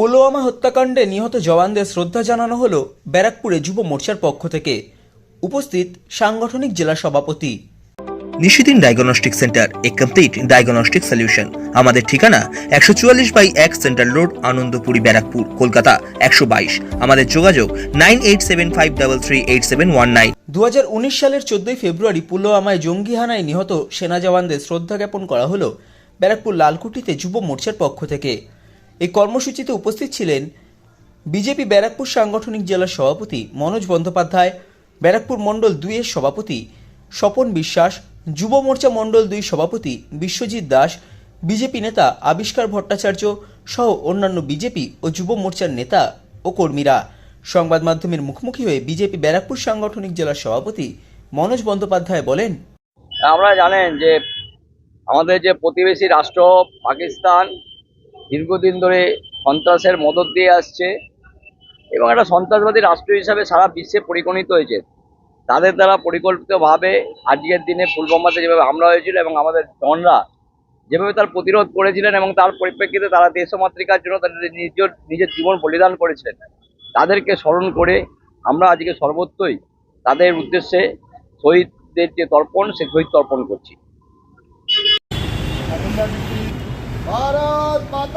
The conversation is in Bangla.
পুলওয়ামা হত্যাকাণ্ডে নিহত জওয়ানদের শ্রদ্ধা জানানো হলো ব্যারাকপুরে যুব মোর্চার পক্ষ থেকে। উপস্থিত সাংগঠনিক জেলা সভাপতি। Nishidin diagnostic centre a complete diagnostic solution. আমাদের ঠিকানা একশো চুয়াল্লিশ বাই এক সেন্ট্রাল রোড আনন্দপুরি ব্যারাকপুর কলকাতা একশো বাইশ। আমাদের যোগাযোগ nine eight seven five double three eight seven one nine. দু হাজার উনিশ সালের চোদ্দই ফেব্রুয়ারি পুলওয়ামায় জঙ্গি হানায় নিহত সেনা জওয়ানদের শ্রদ্ধা জ্ঞাপন করা হলো ব্যারাকপুর লালকুটিতে যুব মোর্চার পক্ষ থেকে। এই কর্মসূচিতে উপস্থিত ছিলেন বিজেপি ব্যারাকপুর সাংগঠনিক জেলার সভাপতি মনোজ বন্দ্যোপাধ্যায়, ব্যারাকপুর মণ্ডল দুইয়ের সভাপতি স্বপন বিশ্বাস, যুব মোর্চা মণ্ডল দুই সভাপতি বিশ্বজিৎ দাস, বিজেপি নেতা আবিষ্কার ভট্টাচার্য সহ অন্যান্য বিজেপি ও যুব মোর্চার নেতা ও কর্মীরা। সংবাদ মাধ্যমের মুখোমুখি হয়ে বিজেপি ব্যারাকপুর সাংগঠনিক জেলার সভাপতি মনোজ বন্দ্যোপাধ্যায় বলেন আমরা জানেন যে আমাদের যে প্রতিবেশী রাষ্ট্র পাকিস্তান দীর্ঘদিন ধরে সন্ত্রাসের মদত দিয়ে আসছে এবং একটা সন্ত্রাসবাদী রাষ্ট্র হিসাবে সারা বিশ্বে পরিগণিত হয়েছে। তাদের দ্বারা পরিকল্পিতভাবে আজকের দিনে পুলবামাতে যেভাবে হামলা হয়েছিল এবং আমাদের জনরা যেভাবে তার প্রতিরোধ করেছিলেন এবং তার পরিপ্রেক্ষিতে তারা দেশমাতৃকার জন্য তাদের নিজ নিজের জীবন বলিদান করেছিলেন, তাদেরকে স্মরণ করে আমরা আজকে সর্বত্রই তাদের উদ্দেশ্যে শহীদদের যে তর্পণ, সে শহীদ তর্পণ করছি। ভারত